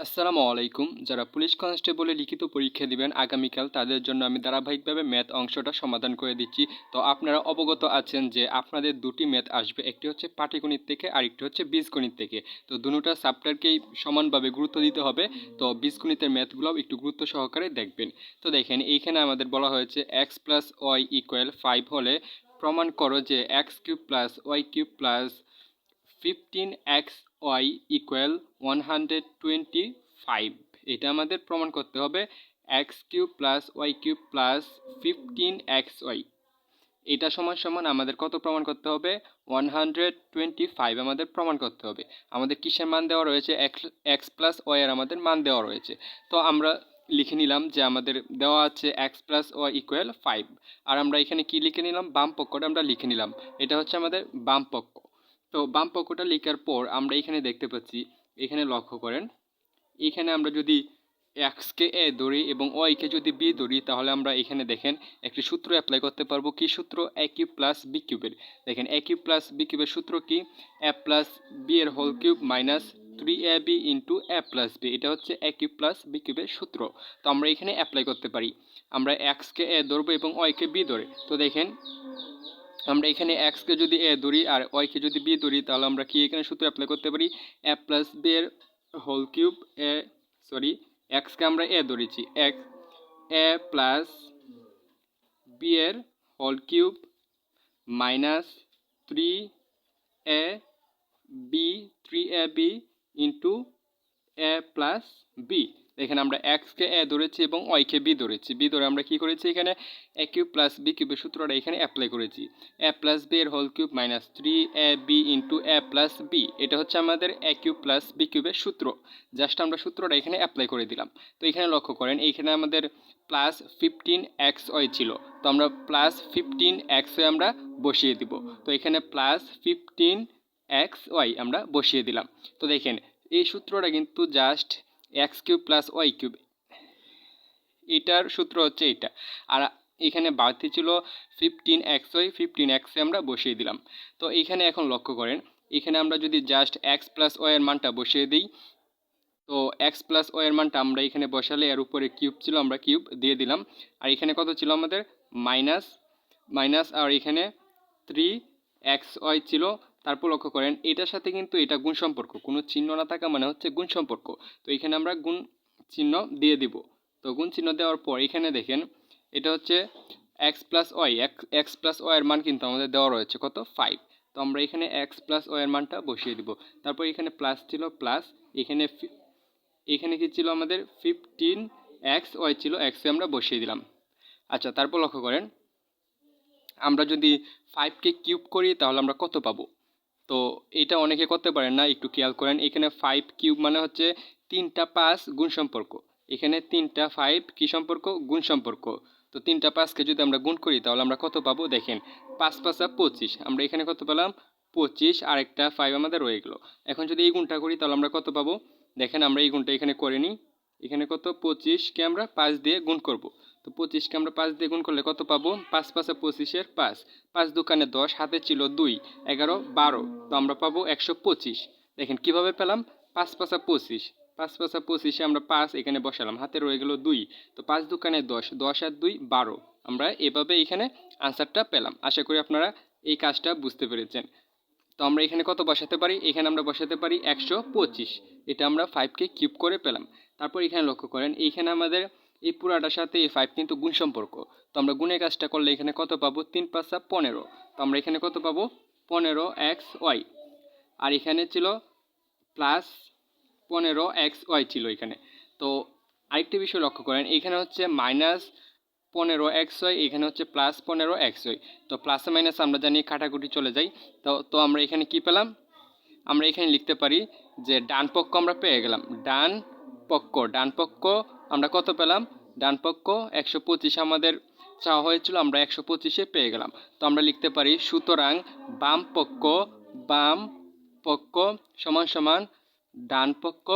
আসসালামু আলাইকুম। যারা পুলিশ কনস্টেবলে লিখিত পরীক্ষা দিবেন আগামীকাল, তাদের জন্য আমি ধারাবাহিকভাবে ম্যাথ অংশটা সমাধান করে দিচ্ছি। তো আপনারা অবগত আছেন যে আপনাদের দুটি ম্যাথ আসবে, একটি হচ্ছে পাটিগণিত থেকে আরেকটি হচ্ছে বীজগণিত থেকে। তো দুটোটা সাবটারকেই সমানভাবে গুরুত্ব দিতে হবে। তো বীজগণিতের ম্যাথগুলোও একটু গুরুত্ব সহকারে দেখবেন। তো দেখেন, এইখানে আমাদের বলা হয়েছে X plus Y equal five হলে প্রমাণ করো যে X cube plus Y cube plus fifteen X Y equal one hundred twenty five এটা আমাদের প্রমাণ করতে হবে X cube plus Y cube plus fifteen X Y এটা সমান সমান আমাদের কত প্রমাণ করতে হবে? ওয়ান হান্ড্রেড টোয়েন্টি ফাইভ আমাদের প্রমাণ করতে হবে। আমাদের কিসের মান দেওয়া রয়েছে? এক্স প্লাস ওয়াইয়ের আমাদের মান দেওয়া রয়েছে। তো আমরা লিখে নিলাম যে আমাদের দেওয়া আছে X plus Y equal five আর আমরা এখানে কি লিখে নিলাম? বাম পক্ষটা আমরা লিখে নিলাম। এটা হচ্ছে আমাদের বাম পক্ষ। তো বাম পক্ষটা লেখার পর আমরা এখানে দেখতে পাচ্ছি, এখানে লক্ষ্য করেন, এখানে আমরা যদি এক্সকে এ ধরি এবং ওয়াইকে যদি বি ধরি, তাহলে আমরা এখানে দেখেন একটি সূত্র অ্যাপ্লাই করতে পারব। কি সূত্র? এ কিউব প্লাস বি কিউবের দেখেন এ কিউব প্লাস বি কিউবের সূত্র কি? এ প্লাস বি এর whole cube minus three A B into A plus B এটা হচ্ছে এ কিউব প্লাস বি কিউবের সূত্র। তো আমরা এখানে অ্যাপ্লাই করতে পারি। আমরা এক্সকে এ ধরবো এবং ওয়াইকে বি ধরে। তো দেখেন আমরা এখানে এক্সকে যদি এ ধরি আর ওয়াইকে যদি বি ধরি, তাহলে আমরা কি এখানে সূত্র অ্যাপ্লাই করতে পারি? এ প্লাস বি এর হোল কিউব এ সরি এক্সকে আমরা এ ধরেছি। এক্স এ প্লাস বি এর whole cube minus three A B three A B into A plus B এখানে আমরা এক্সকে এ ধরেছি এবং ওয়াইকে বি ধরেছি। বি ধরে আমরা কি করেছি এখানে? এ কিউব প্লাস বি কিউবের সূত্রটা এখানে অ্যাপ্লাই করেছি। এ প্লাস বি এর whole cube minus three A B into A plus B এটা হচ্ছে আমাদের এ কিউব প্লাস বি কিউবের সূত্র। জাস্ট আমরা সূত্রটা এখানে অ্যাপ্লাই করে দিলাম। তো এখানে লক্ষ্য করেন এইখানে আমাদের প্লাস ফিফটিন এক্স ওয়াই ছিল। তো আমরা প্লাস ফিফটিন এক্স ওয়াই আমরা বসিয়ে দিব। তো এখানে প্লাস ফিফটিন এক্স ওয়াই আমরা বসিয়ে দিলাম। তো দেখেন, এই সূত্রটা কিন্তু just X cube plus Y cube, এটার সূত্র হচ্ছে এটা। আর এখানে বাড়তি ছিল ফিফটিন এক্স ওয়াই ফিফটিন এক্সে আমরা বসিয়ে দিলাম। তো এইখানে এখন লক্ষ্য করেন, এখানে আমরা যদি জাস্ট এক্স প্লাস ওয়ের মানটা বসিয়ে দিই, তো এক্স প্লাস ওয়ের মানটা আমরা এখানে বসালে এর উপরে কিউব ছিল, আমরা কিউব দিয়ে দিলাম। আর এখানে কত ছিল আমাদের? মাইনাস মাইনাস আর এখানে থ্রি এক্স ওয়াই ছিল তারপর লক্ষ্য করেন, এটার সাথে কিন্তু এটা গুণ সম্পর্ক। কোনো চিহ্ন না থাকা মানে হচ্ছে গুণ সম্পর্ক। তো এখানে আমরা গুণ চিহ্ন দিয়ে দিব। তো গুণ চিহ্ন দেওয়ার পর এখানে দেখেন, এটা হচ্ছে X plus Y X plus ওয়াইয়ের মান কিন্তু আমাদের দেওয়া রয়েছে কত? ফাইভ তো আমরা এখানে এক্স প্লাস ওয়াইয়ের মানটা বসিয়ে দিব। তারপর এখানে প্লাস ছিল প্লাস এখানে এখানে কি ছিল আমাদের? ফিফটিন এক্স ওয়াই ছিল এক্সে আমরা বসিয়ে দিলাম। আচ্ছা তারপর লক্ষ্য করেন, আমরা যদি ফাইভকে কিউব করি তাহলে আমরা কত পাবো? তো এটা অনেকে করতে পারেন না, একটু খেয়াল করেন। এখানে ফাইভ কিউব মানে হচ্ছে তিনটা পাঁচ গুণ সম্পর্ক। এখানে তিনটা ফাইভ কী সম্পর্ক? গুণ সম্পর্ক। তো তিনটা পাঁচকে যদি আমরা গুণ করি, তাহলে আমরা কত পাবো? দেখেন, পাঁচ পাঁচা পঁচিশ। আমরা এখানে কত পেলাম? পঁচিশ। আর একটা ফাইভ আমাদের রয়ে গেলো। এখন যদি এই গুণটা করি, তাহলে আমরা কত পাবো? দেখেন, আমরা এই গুণটা এখানে করে নিই। এখানে কত? পঁচিশকে আমরা পাঁচ দিয়ে গুণ করব। তো পঁচিশকে আমরা পাঁচ দিয়ে করলে কত পাবো? পাঁচ পাঁচে পঁচিশের পাঁচ। পাঁচ দোকানে দশ, হাতে ছিল দুই, এগারো, বারো। তো আমরা পাবো একশো পঁচিশ। দেখেন কীভাবে পেলাম? পাঁচ পাঁচা পঁচিশ। পাঁচ পাঁচা পঁচিশে আমরা পাঁচ এখানে বসালাম, হাতে রয়ে গেল দুই। তো পাঁচ দোকানে দশ দশ আর দুই, বারো। আমরা এভাবে এখানে আনসারটা পেলাম। আশা করি আপনারা এই কাজটা বুঝতে পেরেছেন। তো আমরা এখানে কত বসাতে পারি? এখানে আমরা বসাতে পারি একশো পঁচিশ। এটা আমরা ফাইভকে কিউব করে পেলাম। তারপর এখানে লক্ষ্য করেন, এইখানে আমাদের এই পুরাটার সাথে এই ফাইভ কিন্তু গুণ সম্পর্ক। তো আমরা গুণের কাজটা করলে এখানে কত পাবো? তিন পাঁচা পনেরো। তো আমরা এখানে কত পাবো? পনেরো এক্স ওয়াই আর এখানে ছিল প্লাস পনেরো এক্স ওয়াই ছিল এখানে। তো আরেকটি বিষয় লক্ষ্য করেন, এখানে হচ্ছে মাইনাস পনেরো এক্স ওয়াই এখানে হচ্ছে প্লাস পনেরো এক্স ওয়াই তো প্লাসে মাইনাস আমরা জানি কাটাকুটি চলে যাই তো তো আমরা এখানে কি পেলাম? আমরা এখানে লিখতে পারি যে ডান পক্ষ আমরা পেয়ে গেলাম। ডান পক্ষ ডান পক্ষ আমরা কত পেলাম? ডান পক্ষ একশো পঁচিশ আমাদের চাওয়া হয়েছিল, আমরা একশো পঁচিশে পেয়ে গেলাম। তো আমরা লিখতে পারি, সুতরাং বাম পক্ষ বাম পক্ষ সমান সমান ডান পক্ষ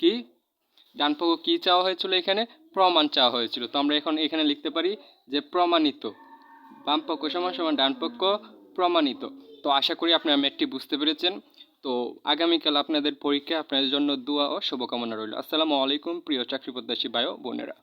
কি? ডান পক্ষ কী চাওয়া হয়েছিল এখানে? প্রমাণ চাওয়া হয়েছিল। তো আমরা এখন এখানে লিখতে পারি যে প্রমাণিত। বাম পক্ষ সমান সমান ডান পক্ষ প্রমাণিত। তো আশা করি আপনারা ম্যাটটি বুঝতে পেরেছেন। তো আগামীকাল আপনাদের পরীক্ষা আপনাদের জন্য দোয়া ও শুভকামনা রইল। আসসালামু আলাইকুম, প্রিয় চাকরি ভাই ও বোনেরা।